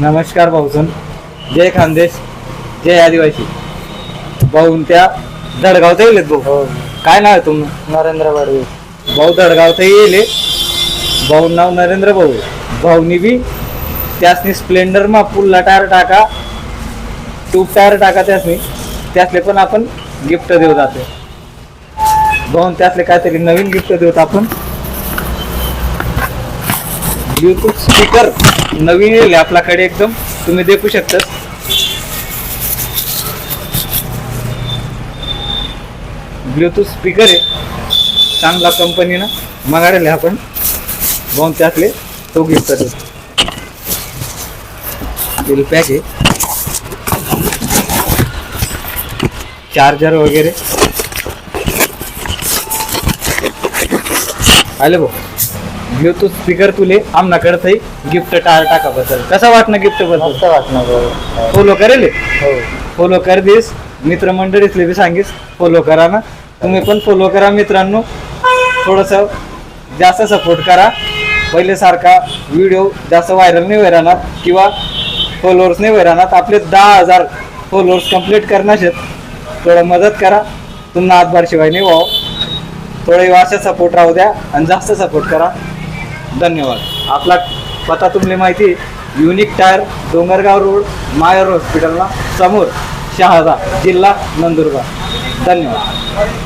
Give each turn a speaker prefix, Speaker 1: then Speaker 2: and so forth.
Speaker 1: नमस्कार भाऊसन जय खानदेश जय आदिवासी. भाऊन त्या दडगावचा येईल भाऊ.
Speaker 2: हो.
Speaker 1: काय नाव आहे तुमचं?
Speaker 2: नरेंद्र बडवे.
Speaker 1: भाऊ दडगावचा येईल भाऊ नाव नरेंद्र भाऊ. भाऊनी बी त्यासनी स्प्लेंडर मा पुल्ला टायर टाका. ट्यूब टायर टाका त्यासनी. त्यासले पण आपण गिफ्ट देऊ जाते भाऊन त्यासले काहीतरी नवीन गिफ्ट देऊत आपण. ब्लूटूथ स्पीकर नवीन येईल आपल्याकडे एकदम. तुम्ही देखू शकता ब्लूटूथ स्पीकर आहे. चांगला कंपनीनं मागायला आपण. भाऊन त्यातले. तो गिफ्ट बिल पॅक आहे. चार्जर वगैरे. आले भाऊ. ब्लूटूथ स्पीकर तुले आमनाकडे गिफ्ट टाळ टाका बद्दल कसा वाटणं गिफ्टबद्दल?
Speaker 2: मस्त वाटणार.
Speaker 1: फॉलो करेल?
Speaker 2: हो.
Speaker 1: फॉलो कर दिस मित्रमंडळीतले बी सांगीस फॉलो करा ना. तुम्ही पण फॉलो करा मित्रांनो. थोडंसं जास्त सपोर्ट करा. पहिले सारखा व्हिडिओ जास्त व्हायरल नाही होई राहणार किंवा फॉलोअर्स नाही होई राहणार. आपले दहा हजार फॉलोअर्स कंप्लीट करणार थोडं मदत करा. तुम्हाला हातभार शिवाय नाही व्हावं. थोडं असा सपोर्ट राहू द्या आणि जास्त सपोर्ट करा. धन्यवाद. आपला पत्ता तुम्हाला माहिती युनिक टायर डोंगरगाव रोड मायर हॉस्पिटलला समोर शहादा जिल्हा नंदुरबार. धन्यवाद.